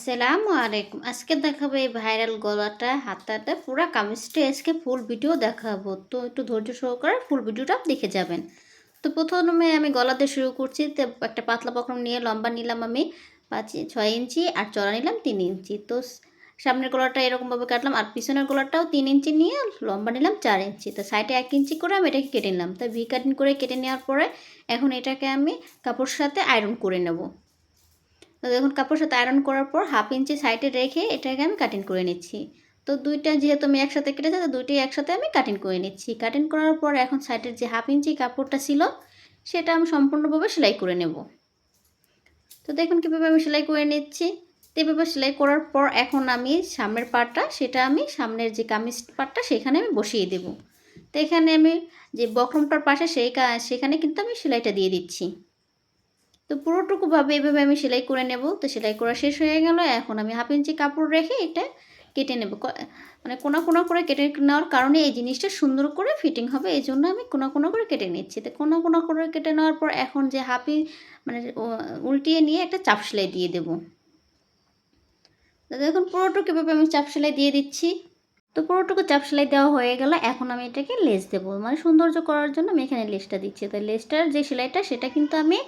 আসসালামু আলাইকুম। আজকে দেখাবো এই ভাইরাল গলাটা, হাতাটা, পুরো কামিজটা। আজকে ফুল ভিডিও দেখাবো। তো একটু ধৈর্য সহকারে ফুল ভিডিওটা দেখে যাবেন। তো প্রথমে আমি গলাতে শুরু করছি। তো একটা পাতলা পকম নিয়ে, লম্বা নিলাম আমি পাঁচ, ছয় ইঞ্চি আর চড়া নিলাম তিন ইঞ্চি। তো সামনের গলাটা এরকমভাবে কাটলাম আর পিছনের গলাটাও তিন ইঞ্চি নিয়ে, লম্বা নিলাম চার ইঞ্চি। তো সাইডে এক ইঞ্চি করে আমি এটাকে কেটে নিলাম। তো ভি কাটিং করে কেটে নেওয়ার পরে এখন এটাকে আমি কাপড়ের সাথে আয়রন করে নেব। তো দেখুন, কাপড়ের সাথে আয়রন করার পর হাফ ইঞ্চি সাইডে রেখে এটাকে আমি কাটিং করে নিচ্ছি। তো দুইটা যেহেতু আমি একসাথে কেটেছি, তো দুইটাই একসাথে আমি কাটিং করে নিচ্ছি। কাটিং করার পর এখন সাইডের যে হাফ ইঞ্চি কাপড়টা ছিল, সেটা আমি সম্পূর্ণভাবে সেলাই করে নেব। তো দেখুন, কীভাবে আমি সেলাই করে নিচ্ছি। এভাবে সেলাই করার পর এখন আমি সামনের পাটটা, সেটা আমি সামনের যে কামিজ পাটটা, সেখানে আমি বসিয়ে দেব। তো এখানে আমি যে বক্রমটার পাশে, সেই সেখানে কিন্তু আমি সেলাইটা দিয়ে দিচ্ছি। তো পুরোটুকুভাবে এভাবে আমি সেলাই করে নেব। তো সেলাই করা শেষ হয়ে গেল। এখন আমি হাফ ইঞ্চি কাপড় রেখে এটা কেটে নেব। মানে কোনা কোনা করে কেটে নেওয়ার কারণে এই জিনিসটা সুন্দর করে ফিটিং হবে। এই জন্য আমি কোনা কোনা করে কেটে নিচ্ছি। তো কোনা কোনা করে কেটে নেওয়ার পর এখন যে হাফি মানে উল্টিয়ে নিয়ে একটা চাপ সেলাই দিয়ে দেবো। তো দেখুন পুরোটুকু এভাবে আমি চাপ সেলাই দিয়ে দিচ্ছি। তো পুরোটুকু চাপ সেলাই দেওয়া হয়ে গেল। এখন আমি এটাকে লেস দেবো। মানে সৌন্দর্য করার জন্য আমি এখানে লেসটা দিচ্ছি। তো লেসটার যে সেলাইটা সেটা কিন্তু আমি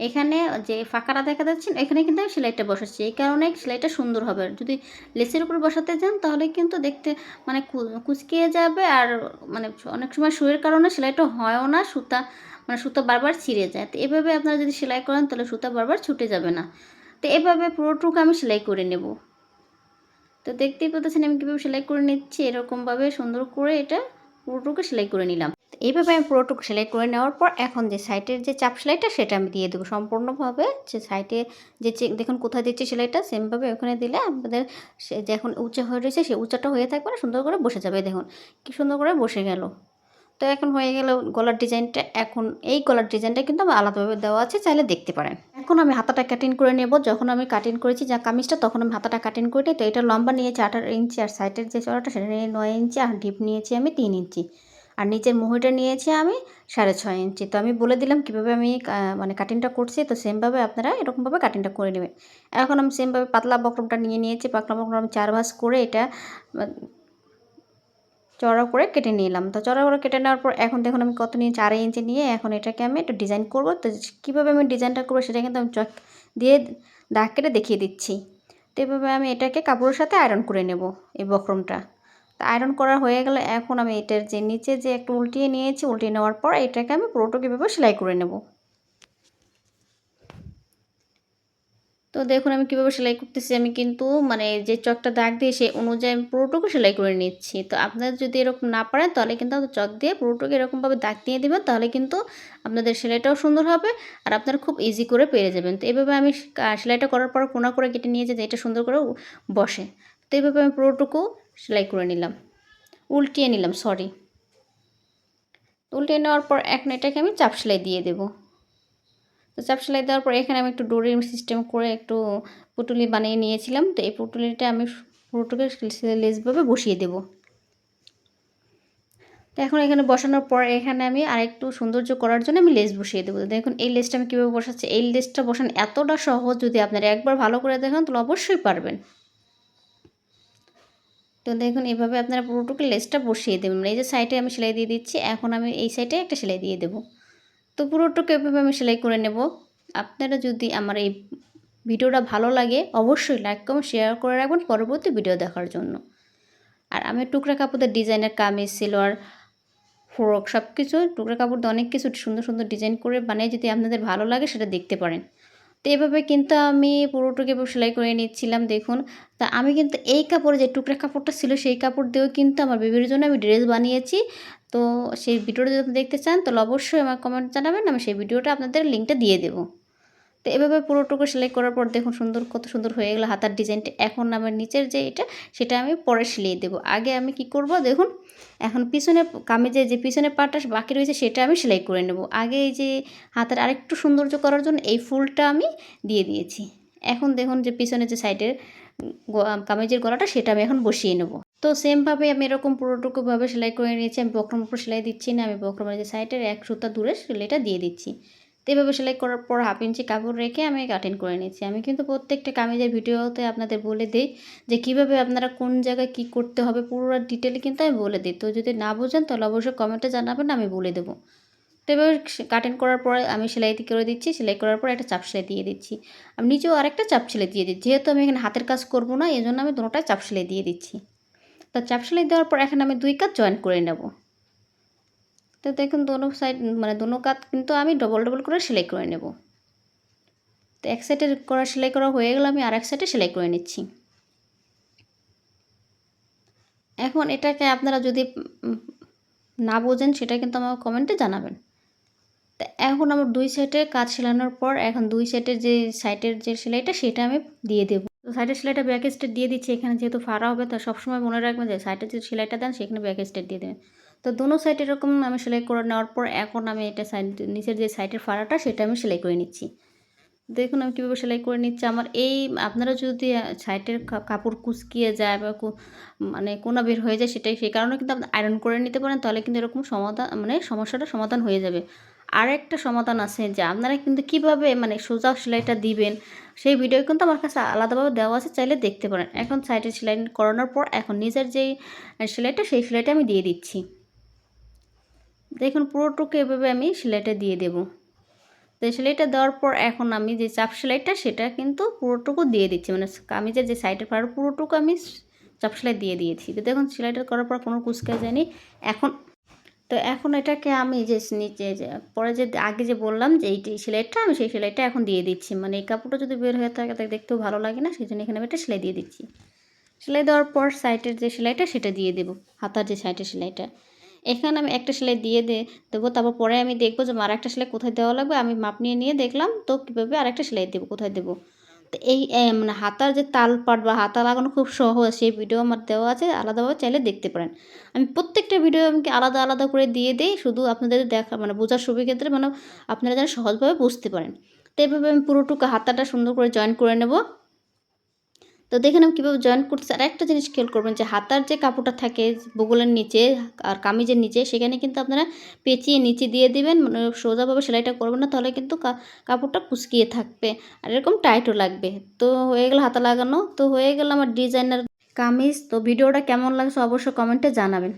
এখানে যে ফাঁকাটা দেখা যাচ্ছে, এখানে কিন্তু আমি সেলাইটা বসাচ্ছি। এই কারণে সেলাইটা সুন্দর হবে। যদি লেসের উপর বসাতে যান, তাহলে কিন্তু দেখতে মানে কুচকিয়ে যাবে আর মানে অনেক সময় শুয়ের কারণে সেলাইটা হয়ও না, সুতা মানে সুতা বারবার ছিঁড়ে যায়। তো এভাবে আপনারা যদি সেলাই করেন, তাহলে সুতা বারবার ছুটে যাবে না। তো এভাবে পুরোটুকু আমি সেলাই করে নেব। তো দেখতেই পাচ্ছেন আমি কীভাবে সেলাই করে নিচ্ছি, এরকমভাবে সুন্দর করে এটা পুরোটুকু সেলাই করে নিলাম। এইভাবে আমি পুরোটুকু সেলাই করে নেওয়ার পর এখন যে সাইডের যে চাপ সেলাইটা, সেটা আমি দিয়ে দেবো সম্পূর্ণভাবে। যে সাইডে যে দেখুন কোথায় দিচ্ছি সেলাইটা, সেমভাবে ওখানে দিলে আমাদের সে যখন উঁচা হয়ে রয়েছে, সে উঁচাটা হয়ে থাকবে না, সুন্দর করে বসে যাবে। দেখুন কি সুন্দর করে বসে গেল। তো এখন হয়ে গেল গলার ডিজাইনটা। এখন এই গলার ডিজাইনটা কিন্তু আমার আলাদাভাবে দেওয়া আছে, চাইলে দেখতে পারেন। এখন আমি হাতাটা কাটিং করে নেব। যখন আমি কাটিং করেছি যা কামিজটা, তখন আমি হাতাটা কাটিং করে তো এটা লম্বা নিয়েছি আঠারো ইঞ্চি, আর সাইডের যে চড়াটা সেটা নিয়ে নয় ইঞ্চি, আর ডিপ নিয়েছি আমি তিন ইঞ্চি। আর নিচের মুহুরিটা নিয়েছি আমি সাড়ে ছয় ইঞ্চি। তো আমি বলে দিলাম কীভাবে আমি মানে কাটিংটা করছি। তো সেমভাবে আপনারা এরকমভাবে কাটিংটা করে নেবেন। এখন আমি সেমভাবে পাতলা বক্রমটা নিয়ে নিয়েছি। পাতলা বক্রম চার ভাস করে এটা চড়া করে কেটে নিলাম। তো চড়া করে কেটে নেওয়ার পর এখন দেখুন আমি কত নিয়ে চার ইঞ্চি নিয়ে এখন এটাকে আমি একটু ডিজাইন করব। তো কীভাবে আমি ডিজাইনটা করব সেটা কিন্তু আমি চক দিয়ে দাগ কেটে দেখিয়ে দিচ্ছি। তো এভাবে আমি এটাকে কাপড়ের সাথে আয়রন করে নেব এই বক্রমটা। তা আয়রন করা হয়ে গেলে এখন আমি এটার যে নিচে যে একটু উল্টিয়ে নিয়েছি, উল্টিয়ে নেওয়ার পর এটাকে আমি পুরোটা কীভাবে সেলাই করে নেব। তো দেখুন আমি কীভাবে সেলাই করতেছি, আমি কিন্তু মানে যে চকটা দাগ দিয়ে সেই অনুযায়ী আমি পুরোটুকু সেলাই করে নিচ্ছি। তো আপনারা যদি এরকম না পারেন, তাহলে কিন্তু চক দিয়ে পুরোটুকু এরকমভাবে দাগ দিয়ে দেবেন, তাহলে কিন্তু আপনাদের সেলাইটাও সুন্দর হবে আর আপনারা খুব ইজি করে পেরে যাবেন। তো এইভাবে আমি সেলাইটা করার পর কোনা করে কেটে নিয়ে যে এটা সুন্দর করে বসে। তো এইভাবে আমি পুরোটুকু সেলাই করে নিলাম। উল্টিয়ে নিলাম সরি উল্টিয়ে নেওয়ার পর এখন এটাকে আমি চাপ সেলাই দিয়ে দেব। তো চাপ সেলাই দেওয়ার পর এখানে আমি একটু ডোরির সিস্টেম করে একটু পুটুলি বানিয়ে নিয়েছিলাম। তো এই পুটুলিটা আমি পুরোটুকে লেসভাবে বসিয়ে দেব। তো এখন এখানে বসানোর পর এখানে আমি আরেকটু সৌন্দর্য করার জন্য আমি লেস বসিয়ে দেবো। দেখুন, এই লেসটা আমি কীভাবে বসাচ্ছি? এই লেসটা বসান এতটা সহজ, যদি আপনারা একবার ভালো করে দেখেন, তাহলে অবশ্যই পারবেন। তো দেখুন, এভাবে আপনারা পুরোটুকু লেসটা বসিয়ে দেবেন। মানে এই যে সাইডে আমি সেলাই দিয়ে দিচ্ছি, এখন আমি এই সাইডে একটা সেলাই দিয়ে দেবো। তো পুরোটুকু এভাবে আমি সেলাই করে নেব। আপনারা যদি আমার এই ভিডিওটা ভালো লাগে, অবশ্যই লাইক কমেন্ট শেয়ার করে রাখবেন পরবর্তী ভিডিও দেখার জন্য। আর আমি টুকরা কাপড়ের ডিজাইনের কামিজ সিলোয়ার ফ্রক সব কিছু টুকরা কাপড় অনেক কিছু সুন্দর সুন্দর ডিজাইন করে বানিয়ে যদি আপনাদের ভালো লাগে সেটা দেখতে পারেন। তো এভাবে কিন্তু আমি পুরোটুকু সেলাই করে নিচ্ছিলাম, দেখুন। তা আমি কিন্তু এই কাপড়ে যে টুকরা কাপড়টা ছিল, সেই কাপড় দিয়েও কিন্তু আমার বেবির জন্য আমি ড্রেস বানিয়েছি। তো সেই ভিডিওটা যদি আপনি দেখতে চান, তাহলে অবশ্যই আমার কমেন্ট জানাবেন, আমি সেই ভিডিওটা আপনাদের লিঙ্কটা দিয়ে দেবো। তো এভাবে পুরোটুকু সেলাই করার পর দেখুন সুন্দর, কত সুন্দর হয়ে গেলো হাতার ডিজাইনটা এখন আমার নিচের যে এটা, সেটা আমি পরে সিলিয়ে দেবো। আগে আমি কি করব, দেখুন, এখন পিছনে কামিজে যে পিছনে পাটা বাকি রয়েছে, সেটা আমি সেলাই করে নেব। আগে এই যে হাতের আরেকটু সৌন্দর্য করার জন্য এই ফুলটা আমি দিয়ে দিয়েছি। এখন দেখুন যে পিছনে যে সাইডের কামিজের গলাটা, সেটা আমি এখন বসিয়ে নেব। তো সেমভাবে আমি এরকম পুরোটুকুভাবে সেলাই করে নিয়েছি। আমি বক্রম উপর সেলাই দিচ্ছি না, আমি বক্রমের যে সাইডের এক সুতা দূরে সেলাইটা দিয়ে দিচ্ছি। তো এভাবে সেলাই করার পর হাফ ইঞ্চি কাপড় রেখে আমি কাটিং করে নিচ্ছি আমি কিন্তু প্রত্যেকটা কামিজের ভিডিওতে আপনাদের বলে দিই যে কীভাবে আপনারা কোন জায়গায় কি করতে হবে, পুরো ডিটেলে কিন্তু আমি বলে দিই। তো যদি না বোঝেন তাহলে অবশ্যই কমেন্টে জানাবেন, আমি বলে দেবো। তো এভাবে কাটিং করার পরে আমি সেলাই করে দিচ্ছি। সেলাই করার পর একটা চাপ সেলাই দিয়ে দিচ্ছি। আমি নিজেও আরেকটা চাপ সেলাই দিয়ে দিচ্ছি। যেহেতু আমি এখানে হাতের কাজ করব না এই জন্য আমি দুটোটাই চাপ সেলাই দিয়ে দিচ্ছি। তো চাপ সেলাই দেওয়ার পর এখন আমি দুই কাজ জয়েন করে নেব। তো দেখুন দোনো সাইড মানে দোনো কাত কিন্তু আমি ডবল ডবল করে সেলাই করে নেব। তো এক সাইডে করা সেলাই করা হয়ে গেলে, আমি আর এক সাইডে সেলাই করে নিচ্ছি। এখন এটাকে আপনারা যদি না বোঝেন, সেটা কিন্তু আমার কমেন্টে জানাবেন। তা এখন আমার দুই সাইডে কাজ সেলানোর পর, এখন দুই সাইডের যে সাইডের যে সেলাইটা, সেটা আমি দিয়ে দেবো। তো সাইডের সেলাইটা ব্যাক স্টেট দিয়ে দিচ্ছি, এখানে যেহেতু ফাড়া হবে, তা সবসময় মনে রাখবেন যে সাইডের যে সেলাইটা দেন, সেখানে ব্যাক স্টেট দিয়ে দেবেন। তো দোনো সাইড এরকম আমি সেলাই করে নেওয়ার পর এখন আমি এটা সাইড নিচের যে সাইডের ফাড়াটা সেটা আমি সেলাই করে নিচ্ছি। দেখুন আমি কীভাবে সেলাই করে নিচ্ছি। আমার এই, আপনারা যদি সাইডের কাপড় কুচকিয়ে যায় বা মানে কোনা বের হয়ে যায় সেটাই, সেই কারণে কিন্তু আপনি আয়রন করে নিতে পারেন, তাহলে কিন্তু এরকম সমাধান মানে সমস্যাটা সমাধান হয়ে যাবে। আর একটা সমাধান আছে যে আপনারা কিন্তু কীভাবে মানে সোজা সেলাইটা দিবেন, সেই ভিডিও কিন্তু আমার কাছে আলাদাভাবে দেওয়া আছে, চাইলে দেখতে পারেন। এখন সাইডে সেলাই করানোর পর এখন নিজের যেই সেলাইটা, সেই সেলাইটা আমি দিয়ে দিচ্ছি। দেখুন পুরোটুকু এভাবে আমি সেলাইটা দিয়ে দেব। তো সেলাইটা দেওয়ার পর এখন আমি যে চাপ সেলাইটা, সেটা কিন্তু পুরোটুকু দিয়ে দিচ্ছি। মানে কামিজের যে সাইডের পাড় পুরোটুকু আমি চাপ সেলাই দিয়ে দিয়েছি। তো দেখুন সেলাইটা করার পর কোনো কুচকা যায়নি। এখন, তো এখন এটাকে আমি যে নিচে পরে যে আগে যে বললাম যে এই সেলাইটা, আমি সেই সেলাইটা এখন দিয়ে দিচ্ছি। মানে এই কাপড়টা যদি বের হয়ে থাকে তাকে দেখতেও ভালো লাগে না। সেই জন্য এখানে আমি একটা সেলাই দিয়ে দিচ্ছি। সেলাই দেওয়ার পর সাইটের যে সেলাইটা, সেটা দিয়ে দেবো। হাতার যে সাইটের সেলাইটা। এখানে আমি একটা সেলাই দিয়ে দেবো। তারপর পরে আমি দেখব যে আর একটা সেলাই কোথায় দেওয়া লাগবে। আমি মাপ নিয়ে নিয়ে দেখলাম, তো কীভাবে আরেকটা সেলাই দেবো, কোথায় দেবো? তো এই মানে হাতার যে তাল পাট বা হাতা লাগানো খুব সহজ, সেই ভিডিও আমার দেওয়া আছে, আলাদাভাবে চাইলে দেখতে পারেন। আমি প্রত্যেকটা ভিডিও আমাকে আলাদা আলাদা করে দিয়ে দিই, শুধু আপনাদের দেখা মানে বোঝার সুবিধের মানে আপনারা যেন সহজভাবে বুঝতে পারেন। তো এইভাবে আমি পুরোটুকু হাতাটা সুন্দর করে জয়েন করে নেব। তো দেখে নাম কীভাবে জয়েন করতেছে। আর একটা জিনিস খেয়াল করবেন যে হাতার যে কাপড়টা থাকে বগলের নিচে আর কামিজের নিচে, সেখানে কিন্তু আপনারা পেঁচিয়ে নিচে দিয়ে দিবেন মানে সোজাভাবে সেলাইটা করবেন না, তাহলে কিন্তু কাপড়টা কুচকিয়ে থাকবে। আর এরকম টাইটও লাগবে। তো হয়ে গেল হাতা লাগানো। তো হয়ে গেল আমার ডিজাইনার কামিজ। তো ভিডিওটা কেমন লাগছে অবশ্যই কমেন্টে জানাবেন।